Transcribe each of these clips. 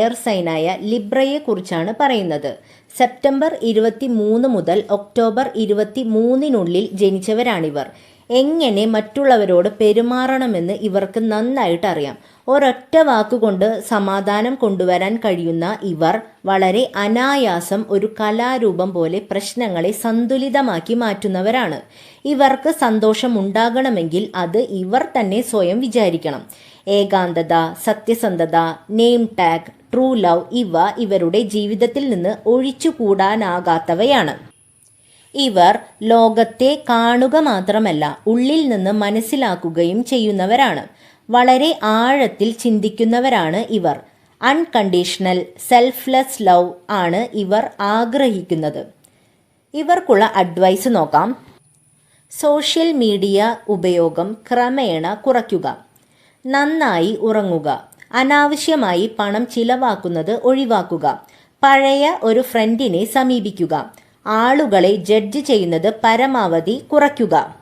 Air ലിബ്രയെ കുറിച്ചാണ് പറയുന്നത്. September ഇരുപത്തി മൂന്ന് മുതൽ ഒക്ടോബർ ഇരുപത്തി മൂന്നിനുള്ളിൽ ജനിച്ചവരാണിവർ. എങ്ങനെ മറ്റുള്ളവരോട് പെരുമാറണമെന്ന് ഇവർക്ക് നന്നായിട്ട് അറിയാം. ഒരൊറ്റ വാക്കുകൊണ്ട് സമാധാനം കൊണ്ടുവരാൻ കഴിയുന്ന ഇവർ വളരെ അനായാസം ഒരു കലാരൂപം പോലെ പ്രശ്നങ്ങളെ സന്തുലിതമാക്കി മാറ്റുന്നവരാണ്. ഇവർക്ക് സന്തോഷം ഉണ്ടാകണമെങ്കിൽ അത് ഇവർ തന്നെ സ്വയം വിചാരിക്കണം. ഏകാന്തത സത്യസന്ധത നെയിം ടാഗ് ട്രൂ ലവ് ഇവ ഇവരുടെ ജീവിതത്തിൽ നിന്ന് ഒഴിച്ചുകൂടാനാകാത്തവയാണ്. ഇവർ ലോകത്തെ കാണുക മാത്രമല്ല ഉള്ളിൽ നിന്ന് മനസ്സിലാക്കുകയും ചെയ്യുന്നവരാണ്. വളരെ ആഴത്തിൽ ചിന്തിക്കുന്നവരാണ് ഇവർ. അൺകണ്ടീഷണൽ സെൽഫ്ലെസ് ലവ് ആണ് ഇവർ ആഗ്രഹിക്കുന്നത്. ഇവർക്കുള്ള അഡ്വൈസ് നോക്കാം. സോഷ്യൽ മീഡിയ ഉപയോഗം ക്രമേണ കുറയ്ക്കുക. നന്നായി ഉറങ്ങുക. അനാവശ്യമായി പണം ചിലവാക്കുന്നത് ഒഴിവാക്കുക. പഴയ ഒരു ഫ്രണ്ടിനെ സമീപിക്കുക. ആളുകളെ ജഡ്ജ് ചെയ്യുന്നത് പരമാവധി കുറയ്ക്കുക.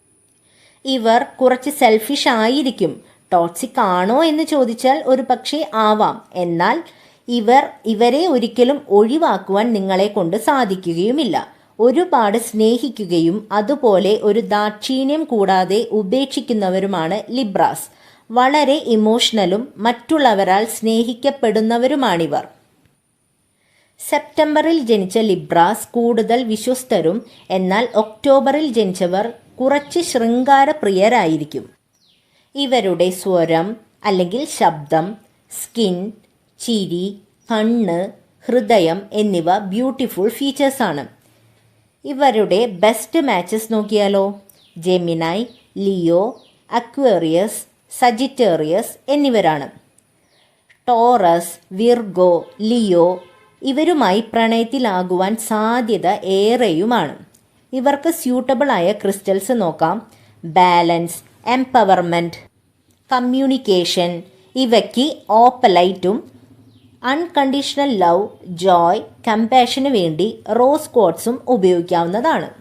ഇവർ കുറച്ച് സെൽഫിഷ് ആയിരിക്കും. ടോക്സിക് ആണോ എന്ന് ചോദിച്ചാൽ ഒരു പക്ഷേ ആവാം. എന്നാൽ ഇവർ ഇവരെ ഒരിക്കലും ഒഴിവാക്കുവാൻ നിങ്ങളെ കൊണ്ട് സാധിക്കുകയുമില്ല. ഒരുപാട് സ്നേഹിക്കുകയും അതുപോലെ ഒരു ദാക്ഷിണ്യം കൂടാതെ ഉപേക്ഷിക്കുന്നവരുമാണ് ലിബ്രാസ് വളരെ ഇമോഷണലും മറ്റുള്ളവരാൽ സ്നേഹിക്കപ്പെടുന്നവരുമാണിവർ. സെപ്റ്റംബറിൽ ജനിച്ച ലിബ്രാസ് കൂടുതൽ വിശ്വസ്തരും എന്നാൽ ഒക്ടോബറിൽ ജനിച്ചവർ കുറച്ച് ശൃംഗാരപ്രിയരായിരിക്കും. ഇവരുടെ സ്വരം അല്ലെങ്കിൽ ശബ്ദം സ്കിൻ ചിരി കണ്ണ് ഹൃദയം എന്നിവ ബ്യൂട്ടിഫുൾ ഫീച്ചേഴ്സാണ് ഇവരുടെ ബെസ്റ്റ് മാച്ചസ് നോക്കിയാലോ? ജെമിനായ് ലിയോ അക്വേറിയസ് സജിറ്റേറിയസ് എന്നിവരാണ്. ടോറസ് വിർഗോ ലിയോ ഇവരുമായി പ്രണയത്തിലാകുവാൻ സാധ്യത ഏറെയുമാണ്. ഇവർക്ക് സ്യൂട്ടബിളായ ക്രിസ്റ്റൽസ് നോക്കാം. ബാലൻസ് എംപവർമെന്റ് കമ്മ്യൂണിക്കേഷൻ ഇവയ്ക്ക് ഓപ്പലൈറ്റും അൺകണ്ടീഷണൽ ലവ് ജോയ് കമ്പാഷന് വേണ്ടി റോസ് കോഡ്സും ഉപയോഗിക്കാവുന്നതാണ്.